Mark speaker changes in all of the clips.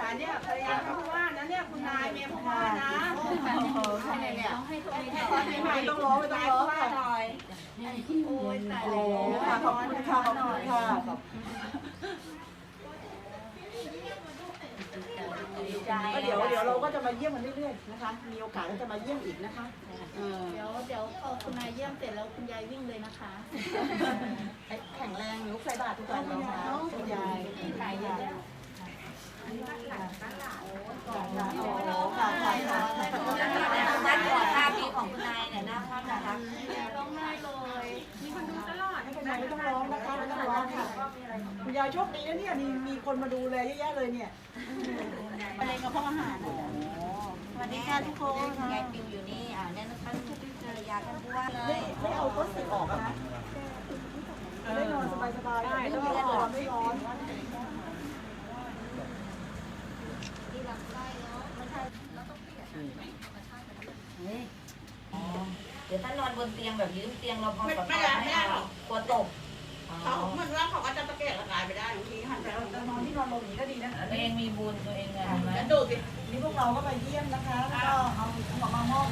Speaker 1: ค่ะเนี่ยภรรยาท่านผู้ว่านะเนี่ยคุณนายเมียผู้ว่านะโอ้โหใช่เนี่ยให้ตรงนี้ไม่ต้องร้องไม่ต้องร้องค่ะหน่อยโอ้ยตายแล้วค่ะขอบคุณค่ะขอบคุณค่ะ ก็เดี๋ยวเดี๋ยวเราก็จะมาเยี่ยมกันเรื่อยๆนะคะ มีโอกาสก็จะมาเยี่ยมอีกนะคะเออ
Speaker 2: เดี๋ยวเดี๋ยวพอคุณนายเยี่ยมเสร็จแล้วคุณยายวิ่งเลยนะคะ
Speaker 1: แข็งแรงลุกใส่บาตรทุกวันเลยค่ะคุณยายขายยายโอ้ค่ะค่ะค่ะ
Speaker 3: ด้านขวาภาพนี้ของคุณนายเนี่ยหน้าภาพนะคะ
Speaker 2: ร้องไห้เลย
Speaker 1: ไม่เป็นไรไม่ต้องร้องนะคะไม่ต้องร้องค่ะคุณยาย โชคดีนะเนี่ยมีมีคนมาดูแลเยอะแยะเลยเนี่ยมะเร็งกระเพาะอาหาร
Speaker 3: สวัสดีค่ะทุกคนยายปิวอยู่นี่อ่าเนี่ยนะคะภรรยาท่านผู้ว่าเล
Speaker 1: ไม่
Speaker 3: ย
Speaker 1: ไม่เอาต้นสีออกนะได้นอนสบายๆไม่ต้องร้อนไม่ร้อน
Speaker 3: ที่ลำไส้เนาะไม่ใช่เราต้องเปลี่ยนเฮ้ยอ๋อเดี๋ยวถ้านอนบนเตียงแบบยืมเตียงเราพอปลอดภัยไม่เอากลัวตก
Speaker 4: เขาเหมือนว่าเขาก็จะตะเกียก น
Speaker 1: อนที่นอนลงอย่างนี้ก็ดีนะ
Speaker 3: ตัวเองมีบุญตัวเองไงเห็นไหม
Speaker 4: แล้วดูสิ
Speaker 1: นี่พวกเราก็ไปเยี่ยมนะคะ แล้วก็เอาของมามอบ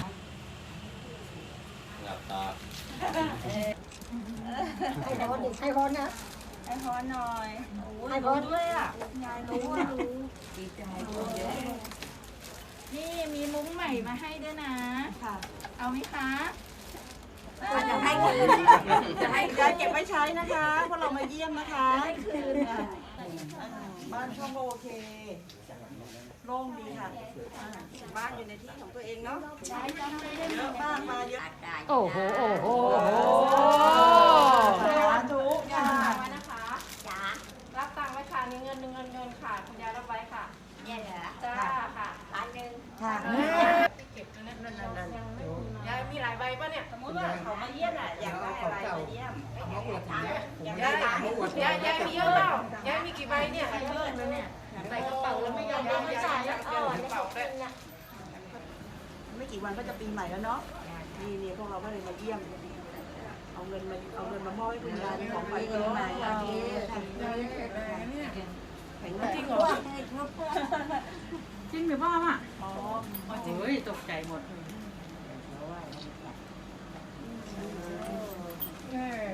Speaker 5: หลับตา
Speaker 1: ให้พรให้พรนะ
Speaker 2: ให้พรหน่อย
Speaker 1: ให้พรด้วยอะ
Speaker 2: ยายรู้ว่ารู้
Speaker 3: ดีใจด้วยเยอะ
Speaker 2: นี่มีมุ้งใหม่มาให้ด้วยนะ
Speaker 1: ค่ะ
Speaker 2: เอาไหมคะ
Speaker 3: จะให้คืนจะให้คื
Speaker 1: ยาย
Speaker 3: น
Speaker 1: เก็บไว้ใช้นะคะพวกเรามาเยี่ยมนะคะคืนค่ะ บ้านช่องก็โอเคโล่งดีค่ะบ้านอยู่ในที่ของตัวเองเนาะใช่จ้ะเยอะมากมาเยอะ
Speaker 6: โอ้โห โอ้โห
Speaker 1: สาธุค่ะ
Speaker 2: ไว้นะคะ
Speaker 3: จ๋า
Speaker 2: รับตังค์ไว้ค่ะนี่เงินเงินเงินค่ะคุณยายรับไว้ค่ะ
Speaker 3: เนี่ยเหรอ
Speaker 2: จ้าค่ะ
Speaker 3: ร้านหนึ่ง
Speaker 1: ค่ะ
Speaker 2: เก็บนะนั่นนั่นนั่นยายมีหลายใบป่ะเนี่ย
Speaker 1: สมมติว่าเขามา
Speaker 2: ใบเนี่ยเยอะนะเนี่ยใส่กระเป๋าแล้วไม่ยอมยอมจ่ายแล้วก็กระเป๋าด้วย
Speaker 1: ไม่กี่วันก็จะปีใหม่แล้วเนาะนี่เนี่ยพวกเราก็เลยมาเยี่ยม เอาเงินมาเอาเงินมามอบให้คุณยายเป็นของขวัญปีใหม่ค่ะแข็งแรง
Speaker 2: จริงเหรอจริงหรือเปล่าอะ
Speaker 1: อ๋อ
Speaker 6: เฮ้ยตกใจหมด
Speaker 2: เออ